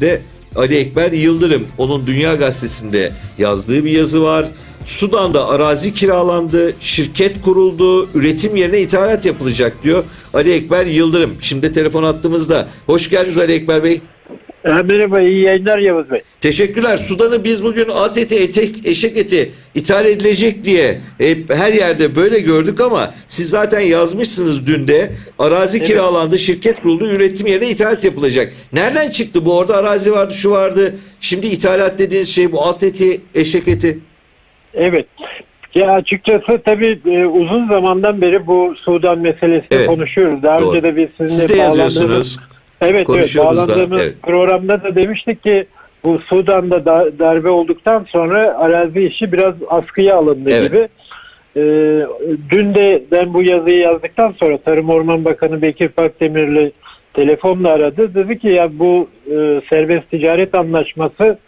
de Ali Ekber Yıldırım. Onun Dünya Gazetesi'nde yazdığı bir yazı var. Sudan'da arazi kiralandı, şirket kuruldu, üretim yerine ithalat yapılacak diyor Ali Ekber Yıldırım. Şimdi telefon attığımızda. Hoş geldiniz Ali Ekber Bey. Ha, Merhaba, iyi yayınlar Yavuz Bey. Teşekkürler. Sudan'ı biz bugün at eti, etek, eşek eti ithal edilecek diye hep her yerde böyle gördük ama siz zaten yazmışsınız dün de arazi Evet. kiralandı, şirket kuruldu, üretim yerine ithalat yapılacak. Nereden çıktı bu? Orada arazi vardı, şu vardı. Şimdi ithalat dediğiniz şey bu at eti, eşek eti. Evet. Ya açıkçası tabii e, uzun zamandan beri bu Sudan meselesini Evet. konuşuyoruz. Daha Doğru. önce de biz sizinle Siz de yazıyorsunuz. Evet, evet, konuşuyoruz da, bağlandığımız evet. programda da demiştik ki bu Sudan'da da- darbe olduktan sonra arazi işi biraz askıya alındı Evet. gibi. E, dün de ben bu yazıyı yazdıktan sonra Tarım Orman Bakanı Bekir Pakdemirli telefonla aradı. Dedi ki ya bu e, serbest ticaret anlaşması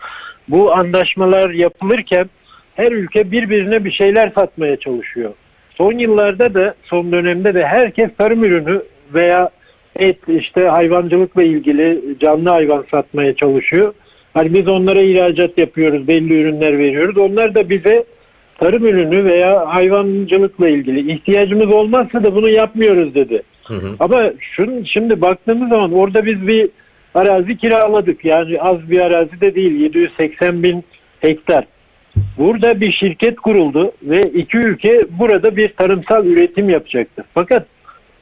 bu anlaşmalar yapılırken her ülke birbirine bir şeyler satmaya çalışıyor. Son yıllarda da son dönemde de herkes tarım ürünü veya et işte hayvancılıkla ilgili canlı hayvan satmaya çalışıyor. Hani biz onlara ihracat yapıyoruz, belli ürünler veriyoruz. Onlar da bize tarım ürünü veya hayvancılıkla ilgili ihtiyacımız olmazsa da bunu yapmıyoruz dedi. Hı hı. Ama şun, şimdi baktığımız zaman orada biz bir arazi kiraladık. Yani az bir arazi de değil 780 bin hektar. Burada bir şirket kuruldu ve iki ülke burada bir tarımsal üretim yapacaktı. Fakat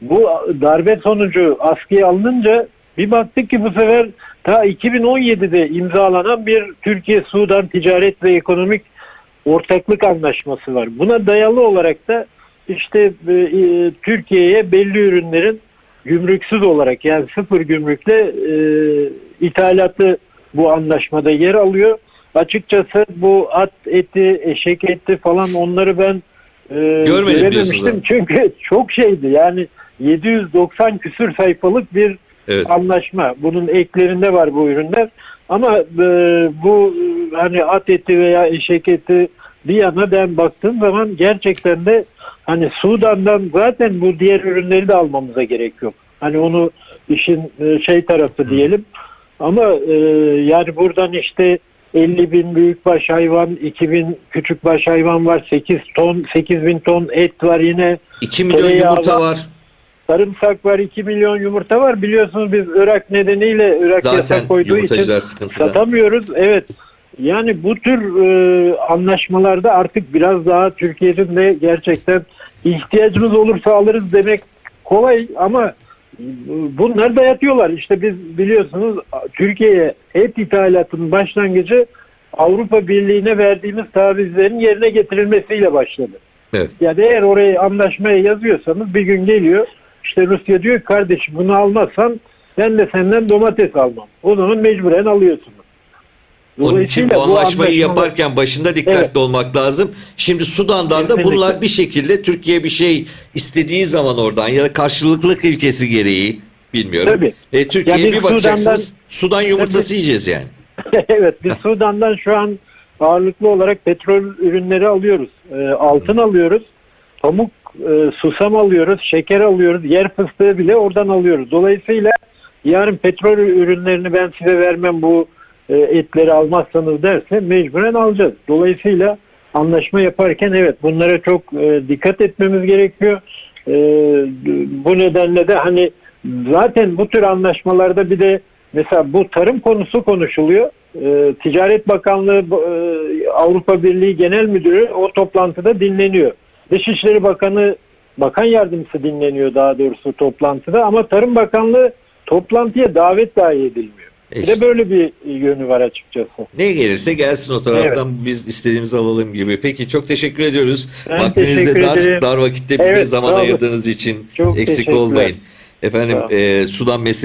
bu darbe sonucu askıya alınınca bir baktık ki bu sefer ta 2017'de imzalanan bir Türkiye-Sudan ticaret ve ekonomik ortaklık anlaşması var. Buna dayalı olarak da işte e, e, Türkiye'ye belli ürünlerin gümrüksüz olarak yani sıfır gümrükle e, ithalatı bu anlaşmada yer alıyor. Açıkçası bu at eti, eşek eti falan onları ben e, Görmedim görememiştim. Çünkü çok şeydi yani 790 küsür sayfalık bir Evet. anlaşma. Bunun eklerinde var bu ürünler. Ama e, bu e, hani at eti veya eşek eti bir yana ben baktığım zaman gerçekten de hani Sudan'dan zaten bu diğer ürünleri de almamıza gerek yok. Hani onu işin e, şey tarafı diyelim. Ama e, yani buradan işte 50 bin büyükbaş hayvan, 2000 küçükbaş hayvan var, 8 ton, 8 bin ton et var yine. 2 milyon yumurta var. var. Sarımsak var 2 milyon yumurta var. Biliyorsunuz biz Irak nedeniyle Irak Zaten yasak koyduğu için sıkıntıda. satamıyoruz. Evet. Yani bu tür e, anlaşmalarda artık biraz daha Türkiye'nin de gerçekten ihtiyacımız olursa alırız demek kolay ama bunlar dayatıyorlar. İşte biz biliyorsunuz Türkiye'ye et ithalatının başlangıcı Avrupa Birliği'ne verdiğimiz tavizlerin yerine getirilmesiyle başladı. Evet. Yani eğer oraya anlaşmaya yazıyorsanız bir gün geliyor işte Rusya diyor ki kardeşim bunu almazsan ben de senden domates almam. O zaman mecburen alıyorsunuz. Onun için bu anlaşmayı anlaşmalar- yaparken başında dikkatli Evet. olmak lazım. Şimdi Sudan'dan da Kesinlikle. bunlar bir şekilde Türkiye bir şey istediği zaman oradan ya da karşılıklık ilkesi gereği bilmiyorum. Tabii. E, Türkiye'ye bir bakacaksınız Sudan'dan- Sudan yumurtası yiyeceğiz yani. evet biz Sudan'dan şu an ağırlıklı olarak petrol ürünleri alıyoruz. Ee, altın alıyoruz. Pamuk, e, susam alıyoruz. Şeker alıyoruz. Yer fıstığı bile oradan alıyoruz. Dolayısıyla yarın petrol ürünlerini ben size vermem bu e, etleri almazsanız derse mecburen alacağız. Dolayısıyla anlaşma yaparken evet bunlara çok e, dikkat etmemiz gerekiyor. E, bu nedenle de hani zaten bu tür anlaşmalarda bir de mesela bu tarım konusu konuşuluyor. E, Ticaret Bakanlığı e, Avrupa Birliği Genel Müdürü o toplantıda dinleniyor. Dışişleri Bakanı Bakan Yardımcısı dinleniyor daha doğrusu toplantıda ama Tarım Bakanlığı toplantıya davet dahi edilmiyor. E Bir de işte. böyle bir yönü var açıkçası. Ne gelirse gelsin o taraftan biz istediğimizi alalım gibi. Peki çok teşekkür ediyoruz. Ben Vaktinizde dar, ederim. dar vakitte bize Evet, zaman ayırdığınız için Çok eksik olmayın. Efendim e, Sudan meselesi